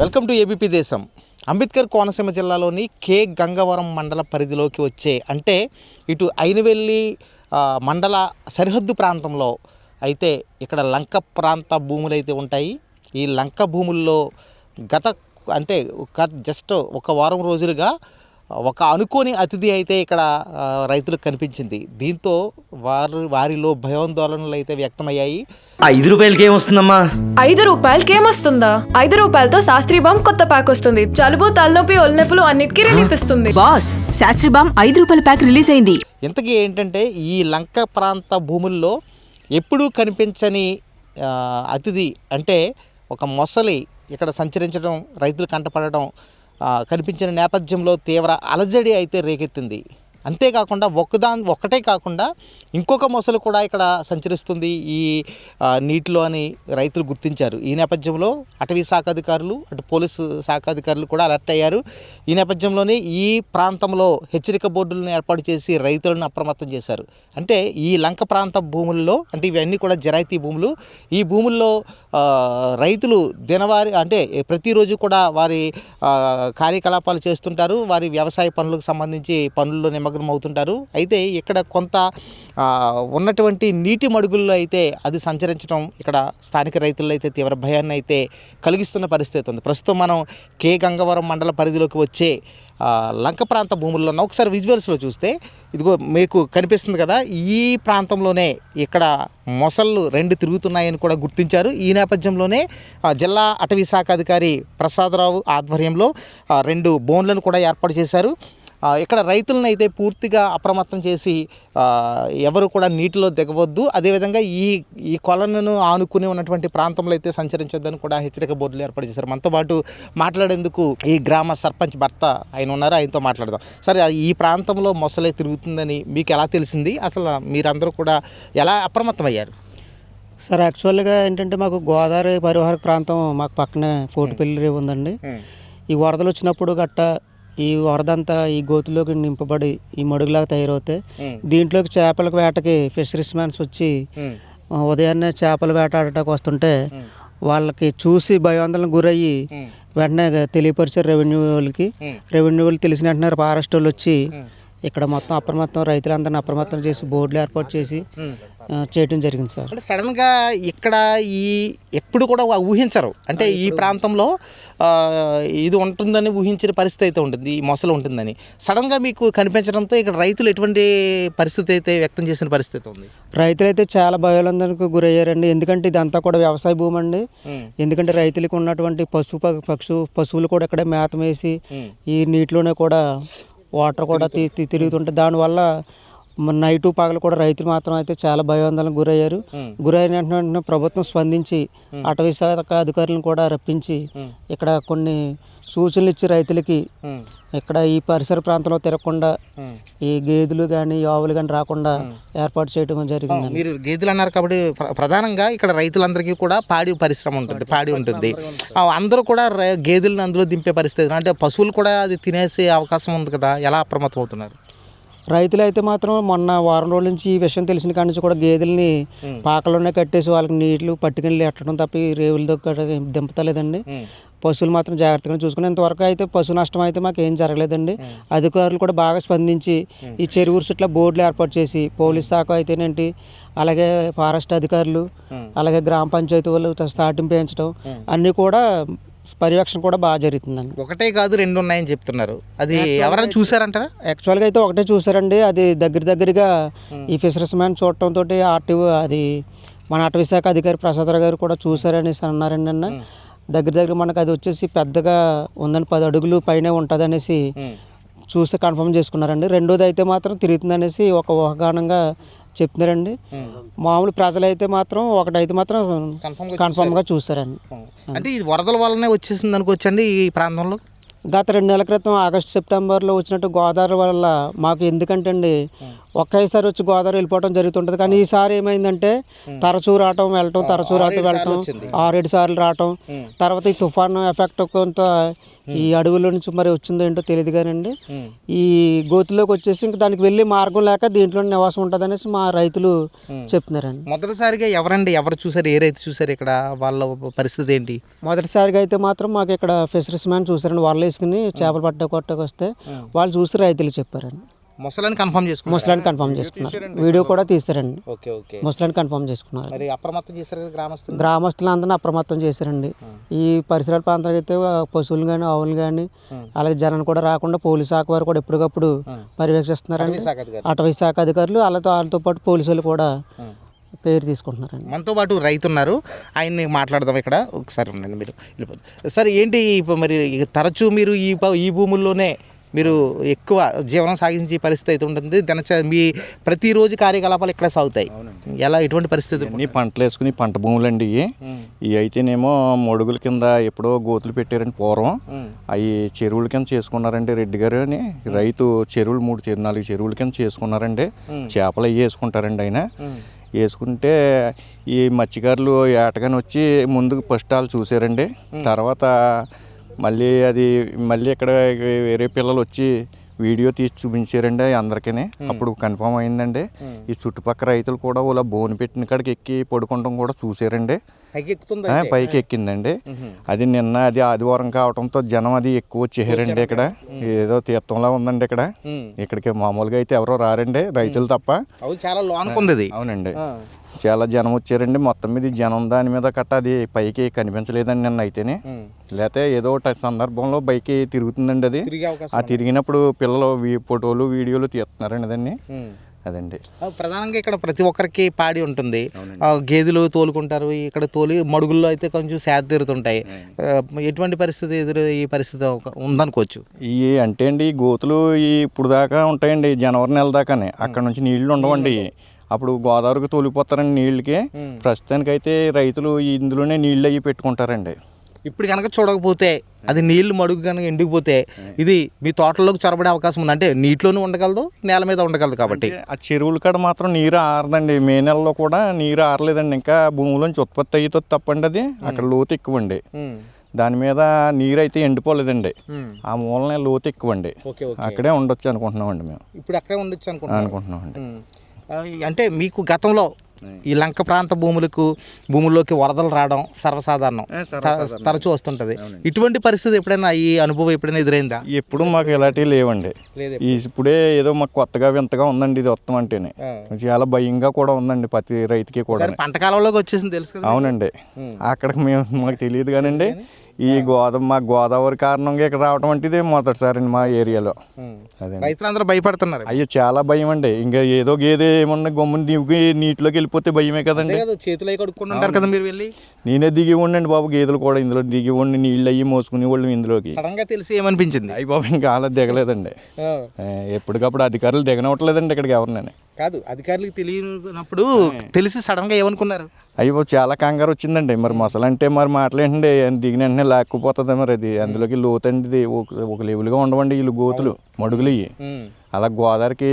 Welcome to ABP దేశం. అంబేద్కర్ కోనసీమ జిల్లాలోని కే. గంగవరం మండల పరిధిలోకి వచ్చే అంటే ఇటు అయినవెల్లి మండల సరిహద్దు ప్రాంతంలో అయితే ఇక్కడ లంక ప్రాంత భూములు అయితే ఉంటాయి. ఈ లంక భూముల్లో గత అంటే జస్ట్ ఒక వారం రోజులుగా ఒక అనుకోని అతిథి అయితే ఇక్కడ రైతులకు కనిపించింది. దీంతో వారు వారిలో భయాందోళనలు అయితే వ్యక్తమయ్యాయి. ఐదు రూపాయలకి ఏమొస్తుందమ్మా ఐదు రూపాయలకి ఏమొస్తుందా ఐదు రూపాయలతో శాస్త్రీ బామ్ కొత్త ప్యాక్ వస్తుంది. జలుబు తలనొప్పి ఒళ్ళనొప్పులు అన్నిటికీ రిలీఫ్ ఇస్తుంది. బాస్ శాస్త్రి బామ్ ఐదు రూపాయల ప్యాక్ రిలీజ్ అయింది. ఇంతకీ ఏంటంటే ఈ లంక ప్రాంత భూముల్లో ఎప్పుడూ కనిపించని అతిథి అంటే ఒక మొసలి ఇక్కడ సంచరించడం రైతులు కంటపడడం కనిపించిన నేపథ్యంలో తీవ్ర అలజడి అయితే రేకెత్తింది. అంతేకాకుండా ఒకదా ఒక్కటే కాకుండా ఇంకొక మొసలు కూడా ఇక్కడ సంచరిస్తుంది ఈ నీటిలో అని రైతులు గుర్తించారు. ఈ నేపథ్యంలో అటవీ శాఖ అధికారులు అటు పోలీసు శాఖ అధికారులు కూడా అలర్ట్ అయ్యారు. ఈ నేపథ్యంలోనే ఈ ప్రాంతంలో హెచ్చరిక బోర్డులను ఏర్పాటు చేసి రైతులను అప్రమత్తం చేశారు. అంటే ఈ లంక ప్రాంత భూముల్లో అంటే ఇవన్నీ కూడా జరాయితీ భూములు ఈ భూముల్లో రైతులు దినవారి అంటే ప్రతిరోజు కూడా వారి కార్యకలాపాలు చేస్తుంటారు. వారి వ్యవసాయ పనులకు సంబంధించి పనుల్లో నిమ్మ అవుతుంటారు. అయితే ఇక్కడ కొంత ఉన్నటువంటి నీటి మడుగుల్లో అయితే అది సంచరించడం ఇక్కడ స్థానిక రైతుల్లో అయితే తీవ్ర భయాన్ని అయితే కలిగిస్తున్న పరిస్థితి ఉంది. ప్రస్తుతం మనం కే. గంగవరం మండల పరిధిలోకి వచ్చే లంక ప్రాంత భూముల్లో ఉన్న. ఒకసారి విజువల్స్లో చూస్తే ఇదిగో మీకు కనిపిస్తుంది కదా ఈ ప్రాంతంలోనే ఇక్కడ మొసళ్ళు రెండు తిరుగుతున్నాయని కూడా గుర్తించారు. ఈ నేపథ్యంలోనే జిల్లా అటవీ శాఖ అధికారి ప్రసాదరావు ఆధ్వర్యంలో రెండు బోన్లను కూడా ఏర్పాటు చేశారు. ఇక్కడ రైతులను అయితే పూర్తిగా అప్రమత్తం చేసి ఎవరు కూడా నీటిలో దిగవద్దు. అదేవిధంగా ఈ ఈ కొలను ఆనుకుని ఉన్నటువంటి ప్రాంతంలో అయితే సంచరించొద్దని కూడా హెచ్చరిక బోర్డులు ఏర్పాటు చేశారు. మనతో పాటు మాట్లాడేందుకు ఈ గ్రామ సర్పంచ్ భర్త ఆయన ఉన్నారు. ఆయనతో మాట్లాడదాం. సరే ఈ ప్రాంతంలో మొసలే తిరుగుతుందని మీకు ఎలా తెలిసింది? అసలు మీరందరూ కూడా ఎలా అప్రమత్తమయ్యారు? సార్ యాక్చువల్గా ఏంటంటే మాకు గోదావరి పరివాహక ప్రాంతం మాకు పక్కనే ఫోర్టుపల్లి రేవు ఉందండి. ఈ వరదలు వచ్చినప్పుడు గట్ట ఈ వరద అంతా ఈ గోతులోకి నింపబడి ఈ మడుగులాగా తయారవుతాయి దీంట్లోకి చేపల వేటకి ఫిషరీస్ మ్యాన్స్ వచ్చి ఉదయాన్నే చేపల వేట ఆడటానికి వస్తుంటే వాళ్ళకి చూసి భయాందోళనకు గురయ్యి వెంటనే తెలియపరిచారు రెవెన్యూ వాళ్ళకి. రెవెన్యూ వాళ్ళు తెలిసిన వెంటనే ఫారెస్ట్ వాళ్ళు వచ్చి ఇక్కడ మొత్తం అప్రమత్తం రైతులందరిని అప్రమత్తం చేసి బోర్డులు ఏర్పాటు చేసి ఆ, చేయడం జరిగింది సార్. అంటే సడన్గా ఇక్కడ ఈ ఎప్పుడు కూడా ఊహించరు. అంటే ఈ ప్రాంతంలో ఇది ఉంటుందని ఊహించిన పరిస్థితి అయితే ఉంటుంది ఈ మొసలు ఉంటుందని. సడన్గా మీకు కనిపించడంతో ఇక్కడ రైతులు ఎటువంటి పరిస్థితి అయితే వ్యక్తం చేసిన పరిస్థితి ఉంది? రైతులైతే చాలా భయోలందరికి గురయ్యారండి. ఎందుకంటే ఇదంతా కూడా వ్యవసాయ భూమి అండి. ఎందుకంటే రైతులకు ఉన్నటువంటి పశు పక్షు పశువులు కూడా ఇక్కడే మేత వేసి ఈ నీటిలోనే కూడా వాటర్ కూడా తిరుగుతుంటే దానివల్ల నైటు పగలు కూడా రైతులు మాత్రం అయితే చాలా భయోందనకు గురయ్యారు. గురైన వెంటనే ప్రభుత్వం స్పందించి అటవీ శాఖ అధికారులను కూడా రప్పించి ఇక్కడ కొన్ని సూచనలు ఇచ్చి రైతులకి ఇక్కడ ఈ పరిసర ప్రాంతంలో తిరగకుండా ఈ గేదెలు కానీ ఆవులు కానీ రాకుండా ఏర్పాటు చేయడం జరిగింది మీరు గేదెలు అన్నారు కాబట్టి ప్ర- ప్రధానంగా ఇక్కడ రైతులందరికీ కూడా పాడి పరిశ్రమ ఉంటుంది పాడి ఉంటుంది. అందరూ కూడా గేదెలను అందులో దింపే పరిస్థితి. అంటే పశువులు కూడా అది తినేసే అవకాశం ఉంది కదా ఎలా అప్రమత్తం అవుతున్నారు రైతులు అయితే మాత్రం మొన్న వారం రోజుల నుంచి ఈ విషయం తెలిసిన కాడి నుంచి కూడా గేదెల్ని పాకలోనే కట్టేసి వాళ్ళకి నీళ్ళు పట్టుకెళ్ళి ఎట్టడం తప్ప ఈ రేవులతో దింపతలేదండి. పశువులు మాత్రం జాగ్రత్తగా చూసుకుని ఇంతవరకు అయితే పశు నష్టం అయితే మాకు ఏం జరగలేదండి. అధికారులు కూడా బాగా స్పందించి ఈ చెరువు చుట్ల బోర్డులు ఏర్పాటు చేసి పోలీస్ శాఖ అయితేనేంటి అలాగే ఫారెస్ట్ అధికారులు అలాగే గ్రామ పంచాయతీ వాళ్ళు స్టార్టింగ్ పెంచడం అన్నీ కూడా పర్యవేక్షణ కూడా బాగా జరుగుతుందండి. ఒకటే కాదు రెండు ఉన్నాయని చెప్తున్నారు. అది ఎవరైనా చూసారంటారా? యాక్చువల్గా అయితే ఒకటే చూసారండి. అది దగ్గర దగ్గరగా ఈ ఫిషరీస్ మ్యాన్ చూడటంతో ఆర్టీఓ అది మన అటవీ శాఖ అధికారి ప్రసాదరావు గారు కూడా చూసారని అన్నారండి అన్న దగ్గర దగ్గర మనకు అది వచ్చేసి పెద్దగా ఉందని పది అడుగులు పైనే ఉంటుంది అనేసి చూస్తే కన్ఫర్మ్ చేసుకున్నారండి. రెండోది అయితే మాత్రం తిరుగుతుంది అనేసి ఒక ఊహాగానంగా చెప్తున్నారండి. మామూలు ప్రజలైతే మాత్రం ఒకటైతే మాత్రం కన్ఫర్మ్గా చూసారండి అంటే ఇది వరదల వల్లనే వచ్చేసింది అనుకోవచ్చండి ఈ ప్రాంతంలో? గత రెండు నెలల క్రితం ఆగస్టు సెప్టెంబర్లో వచ్చినట్టు గోదావరి వల్ల మాకు ఎందుకంటే అండి ఒకేసారి వచ్చి గోదావరి వెళ్ళిపోవడం జరుగుతుంటుంది. కానీ ఈసారి ఏమైందంటే తరచూ రావటం వెళ్ళటం తరచూ రావటం వెళ్ళటం ఆరేడు సార్లు రావటం తర్వాత ఈ తుఫాను ఎఫెక్ట్ కొంత ఈ అడవుల నుంచి మరి వచ్చిందో ఏంటో తెలియదు కానండి. ఈ గోతులోకి వచ్చేసి ఇంక దానికి వెళ్ళే మార్గం లేక దీంట్లో నివాసం ఉంటుంది అనేసి మా రైతులు చెప్తున్నారండి. మొదటిసారిగా ఎవరండి ఎవరు చూసారు ఏ రైతు చూసారు ఇక్కడ? వాళ్ళ పరిస్థితి ఏంటి? మొదటిసారిగా అయితే మాత్రం మాకు ఇక్కడ ఫిషరీస్ మ్యాన్ చూసారండి వాళ్ళు వేసుకుని చేపలు పట్ట కొట్టకు వస్తే వాళ్ళు చూసి రైతులు చెప్పారండి. ముసలని కన్ఫర్మ్ చేసుకున్నారు? ముసలాన్ని కన్ఫర్మ్ చేసుకున్నారు. వీడియో కూడా తీసారండి. Okay okay. ముసలాన్ని కన్ఫర్మ్ చేసుకున్నారు. మరి అప్రమత్తం చేశారు కదా గ్రామస్తులు? గ్రామస్తులందరినీ అప్రమత్తం చేశారండి. ఈ పరిసరాల ప్రాంతాలకు అయితే పశువులు కానీ ఆవులు కానీ అలాగే జనాన్ని కూడా రాకుండా పోలీసు శాఖ వారు కూడా ఎప్పటికప్పుడు పర్యవేక్షిస్తున్నారండి. అటవీ శాఖ అధికారులు. వాళ్ళతో వాళ్ళతో పాటు పోలీసులు కూడా కేర్ తీసుకుంటున్నారండి. మనతో పాటు రైతు ఉన్నారు ఆయన్ని మాట్లాడదాం ఇక్కడ. ఒకసారి ఉండండి మీరు. వెళ్ళిపోదు సార్ ఏంటి ఇప్పుడు మరి తరచూ మీరు ఈ ఈ భూముల్లోనే మీరు ఎక్కువ జీవనం సాగించే పరిస్థితి అయితే ఉంటుంది. దినచ మీ ప్రతిరోజు కార్యకలాపాలు ఇక్కడ సాగుతాయి. ఎలా ఎటువంటి పరిస్థితి అన్ని పంటలు వేసుకుని పంట భూములండి ఇవి. ఇవి అయితేనేమో మొడుగుల కింద ఎప్పుడో గోతులు పెట్టారండి పూర్వం. అవి చెరువుల కింద చేసుకున్నారండి రెడ్డి గారు అని. రైతు చెరువులు మూడు చెరువు నాలుగు చెరువుల కింద చేసుకున్నారండి. చేపలు అవి వేసుకుంటారండి ఆయన. వేసుకుంటే ఈ మత్స్యకారులు ఏటగాని వచ్చి ముందు ఫస్ట్ వాళ్ళు చూసారండి. తర్వాత మళ్ళీ అది మళ్ళీ ఇక్కడ వేరే పిల్లలు వచ్చి వీడియో తీసి చూపించారండి అందరికీ అప్పుడు కన్ఫర్మ్ అయిందండి. ఈ చుట్టుపక్కల రైతులు కూడా ఇలా బోన్ పెట్టిన కాడికి ఎక్కి పడుకోవడం కూడా చూసారండి. పైకి ఎక్కిందండి అది నిన్న అది ఆదివారం కావడంతో జనం అది ఎక్కువ వచ్చేసారండి ఇక్కడ. ఏదో తీర్థంలా ఉందండి ఇక్కడ. ఇక్కడికి మామూలుగా అయితే ఎవరో రారండి రైతులు తప్ప. చాలా లోనకుంది అవునండి. చాలా జనం వచ్చారండి మొత్తం మీద జనం దాని మీద కట్ట అది పైకి కనిపించలేదండి నిన్న అయితేనే. లేకపోతే ఏదో ఒకటి సందర్భంలో బైక్ తిరుగుతుందండి అది. ఆ తిరిగినప్పుడు పిల్లలు ఫోటోలు వీడియోలు తీస్తున్నారండి దాన్ని. అదండి. ప్రధానంగా ఇక్కడ ప్రతి ఒక్కరికి పాడి ఉంటుంది. గేదెలు తోలుకుంటారు ఇక్కడ తోలి మడుగుల్లో అయితే కొంచెం సేద తీరుతుంటాయి. ఎటువంటి పరిస్థితి ఎదురు ఈ పరిస్థితి ఉందనుకోవచ్చు? ఈ అంటే అండి ఈ గోతులు ఈ ఇప్పుడు దాకా ఉంటాయండి జనవరి నెల దాకానే. అక్కడ నుంచి నీళ్ళు ఉండవండి. అప్పుడు గోదావరికి తోలిపోతారండి నీళ్ళకి. ప్రస్తుతానికైతే రైతులు ఇందులోనే నీళ్ళు అయ్యి పెట్టుకుంటారండి. ఇప్పుడు కనుక చూడకపోతే అది నీళ్ళు మడుగు కనుక ఎండిపోతే ఇది మీ తోటల్లోకి చొరబడే అవకాశం ఉంది. అంటే నీటిలోనూ ఉండగలదు నేల మీద ఉండగలదు కాబట్టి. ఆ చెరువుల కాడ మాత్రం నీరు ఆరదండి. మే నెలలో కూడా నీరు ఆరలేదండి. ఇంకా భూమిలోంచి ఉత్పత్తి అయ్యేతో తప్పండి అది. అక్కడ లోతు ఎక్కువండి. దాని మీద నీరు అయితే ఎండిపోలేదండి ఆ మూలనే లోతు ఎక్కువండి. Okay okay. అక్కడే ఉండొచ్చు అనుకుంటున్నామండి మేము. ఇప్పుడు అక్కడే ఉండొచ్చు అనుకుంటున్నాను అనుకుంటున్నామండి. అంటే మీకు గతంలో ఈ లంక ప్రాంత భూములకు భూముల్లోకి వరదలు రావడం సర్వసాధారణం. తరచూ వస్తుంటది. ఇటువంటి పరిస్థితి ఎప్పుడైనా ఈ అనుభవం ఎప్పుడైనా ఎదురైందా? ఎప్పుడు మాకు ఇలాంటివి లేవండి. ఇప్పుడే ఏదో మాకు కొత్తగా వింతగా ఉందండి ఇది వస్తాం అంటేనే. చాలా భయంగా కూడా ఉందండి ప్రతి రైతుకి కూడా సరే పంట కాలంలోకి వచ్చేసింది తెలుసు అవునండి. అక్కడికి మేము మాకు తెలియదు కానండి. ఈ గోదావరి మా గోదావరి కారణంగా ఇక్కడ రావడం అంటే ఇది మొదటిసారి మా ఏరియాలో. అదే రైతులందరూ భయపడుతున్నారు. అయ్యో చాలా భయం అండి ఇంకా ఏదో గేదె ఏమన్నా గమ్మున దిగి నీటిలోకి వెళ్ళిపోతే భయమే కదండి. చేతులు ఉంటారు కదా మీరు వెళ్ళి. నేనే దిగి ఉండండి బాబు గేదెలు కూడా ఇందులో దిగి ఉండి నీళ్ళు అయ్యి మోసుకునే వాళ్ళు ఇందులోకి. తెలిసి ఏమనిపించింది? అయ్యి బాబు ఇంకా అలా దిగలేదండి. ఎప్పటికప్పుడు అధికారులు దిగనవట్లేదండి ఇక్కడికి ఎవరినైనా. కాదు అధికారులకు తెలియనప్పుడు తెలిసి సడన్గా ఏమనుకున్నారు? అయ్యో చాలా కంగారు వచ్చిందండి. మరి మొసలు అంటే మరి మాటలేంటండి దిగిన వెంటనే లాక్కుపోతుంది మరి అది. అందులోకి లోతండి ఇది. ఒక లెవెల్గా ఉండవండి వీళ్ళు గోతులు మడుగులు ఇవి. అలా గోదావరికి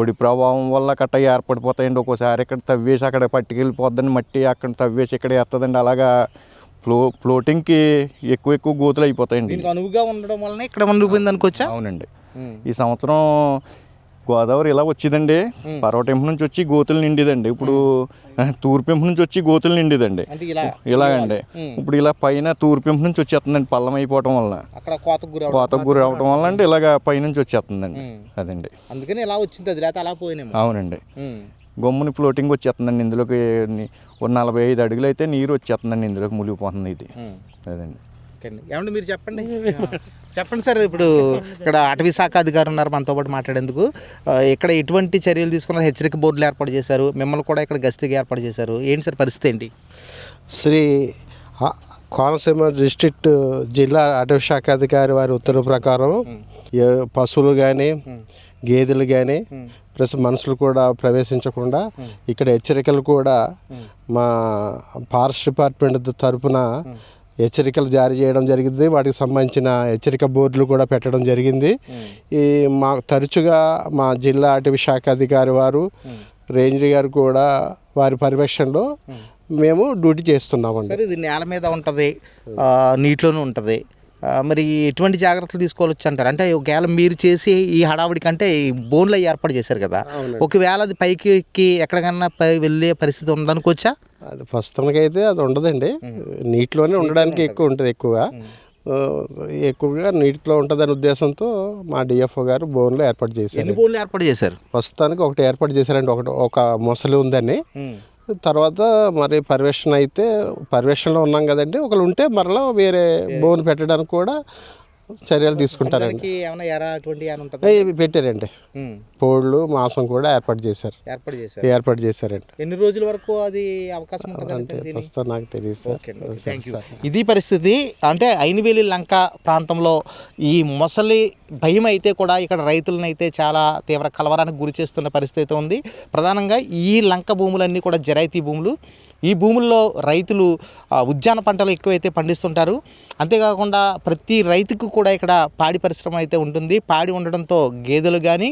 ఒడి ప్రభావం వల్ల కట్ట ఏర్పడిపోతాయండి. ఒక్కోసారి ఇక్కడ తవ్వేసి అక్కడ పట్టుకెళ్ళిపోద్దని మట్టి అక్కడ తవ్వేసి ఇక్కడ వేస్తుందండి అలాగా ఫ్లో ఫ్లోటింగ్కి ఎక్కువ ఎక్కువ గోతులు అయిపోతాయండి. అనువుగా ఉండడం వలన ఇక్కడ ఉండిపోయింది అనుకోవచ్చా అవునండి. ఈ సంవత్సరం గోదావరి ఇలా వచ్చిందండి. పర్వటింపు నుంచి వచ్చి గోతులు నిండిదండి. ఇప్పుడు తూర్పింపు నుంచి వచ్చి గోతులు నిండిదండి. ఇలాగండి. ఇప్పుడు ఇలా పైన తూర్పింపు నుంచి వచ్చేస్తుందండి పల్లం అయిపోవటం అక్కడ కోతకు గురి అవటం వల్ల అండి ఇలాగ పైనుంచి వచ్చేస్తుందండి. అదండి. అందుకని ఇలా వచ్చింది అది అలా అవునండి. గమ్ముని ఫ్లోటింగ్ వచ్చేస్తుందండి. ఇందులోకి నలభై ఐదు అడుగులు అయితే నీరు వచ్చేస్తుందండి. ఇందులోకి మునిగిపోతుంది ఇది. అదండి. ఓకే అండి. ఏమండి మీరు చెప్పండి? చెప్పండి సార్. ఇప్పుడు ఇక్కడ అటవీ శాఖ అధికారి ఉన్నారు మనతో పాటు మాట్లాడేందుకు. ఇక్కడ ఎటువంటి చర్యలు తీసుకున్నారు? హెచ్చరిక బోర్డులు ఏర్పాటు చేశారు. మిమ్మల్ని కూడా ఇక్కడ గస్తీగా ఏర్పాటు చేశారు. ఏంటి సార్ పరిస్థితి ఏంటి? శ్రీ కోనసీమ డిస్ట్రిక్ట్ జిల్లా అటవీ శాఖ అధికారి వారి ఉత్తర్వు ప్రకారం పశువులు కానీ గేదెలు కానీ ప్లస్ మనుషులు కూడా ప్రవేశించకుండా ఇక్కడ హెచ్చరికలు కూడా మా ఫారెస్ట్ డిపార్ట్మెంట్ తరపున హెచ్చరికలు జారీ చేయడం జరిగింది. వాటికి సంబంధించిన హెచ్చరిక బోర్డులు కూడా పెట్టడం జరిగింది. ఈ మా తరచుగా మా జిల్లా అటవీ శాఖ అధికారి వారు రేంజర్ గారు కూడా వారి పర్యవేక్షణలో మేము. డ్యూటీ చేస్తున్నామండి. ఇది నేల మీద ఉంటుంది నీటిలోనూ ఉంటుంది. మరి ఎటువంటి జాగ్రత్తలు తీసుకోవచ్చు అంటారు? అంటే ఒకవేళ మీరు చేసి ఈ హడావుడి కంటే ఈ బోన్లు ఏర్పాటు చేశారు కదా ఒకవేళ అది పైకి ఎక్కి ఎక్కడికన్నా పై వెళ్ళే పరిస్థితి ఉందనుకోవచ్చా? అది ప్రస్తుతానికి అయితే అది ఉండదండి. నీటిలోనే ఉండడానికి ఎక్కువ ఉంటుంది ఎక్కువగా. ఎక్కువగా నీటిలో ఉంటుందనే ఉద్దేశంతో మా డిఎఫ్ఓ గారు బోన్లో ఏర్పాటు చేశారు. బోన్లు ఏర్పాటు చేశారు? ప్రస్తుతానికి ఒకటి ఏర్పాటు చేశారండి. ఒకటి ఒక మొసలి ఉందని. తర్వాత మరి పర్యవేక్షణ అయితే పర్యవేక్షణలో ఉన్నాం కదండి. ఒకరు ఉంటే మరలా వేరే బోన్ పెట్టడానికి కూడా చర్యలు తీసుకుంటారండి. పెట్టారండి. పోళ్ళు మాంసం కూడా ఏర్పాటు చేశారు. ఏర్పాటు చేశారు. ఏర్పాటు చేశారండి. ఎన్ని రోజుల వరకు అది అవకాశం ప్రస్తుతం నాకు తెలియదు ఇది పరిస్థితి అంటే ఐనివేలి లంక ప్రాంతంలో ఈ మొసలి భయం అయితే కూడా ఇక్కడ రైతులను అయితే చాలా తీవ్ర కలవరానికి గురి చేస్తున్న పరిస్థితి అయితే ఉంది. ప్రధానంగా ఈ లంక భూములన్నీ కూడా జరాయితీ భూములు. ఈ భూముల్లో రైతులు ఉద్యాన పంటలు ఎక్కువైతే పండిస్తుంటారు. అంతేకాకుండా ప్రతి రైతుకు కూడా ఇక్కడ పాడి పరిశ్రమ అయితే ఉంటుంది. పాడి ఉండడంతో గేదెలు కానీ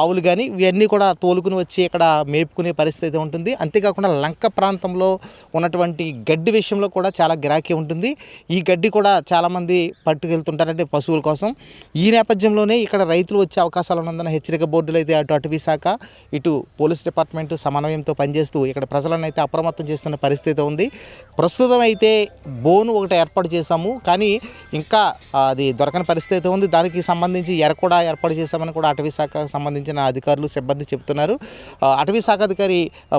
ఆవులు కానీ ఇవన్నీ కూడా తోలుకుని వచ్చి ఇక్కడ మేపుకునే పరిస్థితి అయితే ఉంటుంది. అంతేకాకుండా లంక ప్రాంతంలో ఉన్నటువంటి గడ్డి విషయంలో కూడా చాలా గిరాకీ ఉంటుంది. ఈ గడ్డి కూడా చాలామంది పట్టుకెళ్తుంటారంటే పశువుల కోసం. ఈ నేపథ్యంలోనే ఇక్కడ రైతులు వచ్చే అవకాశాలు ఉన్నందున హెచ్చరిక బోర్డులు అయితే అటు అటవీ శాఖ ఇటు పోలీస్ డిపార్ట్మెంట్ సమన్వయంతో పనిచేస్తూ ఇక్కడ ప్రజలను అయితే అప్రమత్తం చేస్తున్న పరిస్థితి ఉంది. ప్రస్తుతం అయితే బోను ఒకటి ఏర్పాటు చేశాము. కానీ ఇంకా అది దొరకని పరిస్థితి అయితే ఉంది. దానికి సంబంధించి ఎర కూడా ఏర్పాటు చేశామని కూడా అటవీ శాఖకు సంబంధించిన అధికారులు సిబ్బంది చెబుతున్నారు. అటవీ శాఖ అధికారి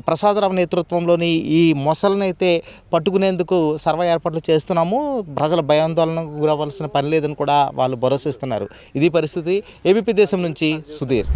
ప్రసాదరావు నేతృత్వంలోని ఈ మొసలను అయితే పట్టుకునేందుకు సర్వ ఏర్పాట్లు చేస్తున్నాము. ప్రజల భయాందోళనకు గురవ్వాల్సిన పని లేదని కూడా వాళ్ళు భరోసా ఇస్తున్నారు ఇది పరిస్థితి ఏబీపీ దేశం నుంచి సుధీర్.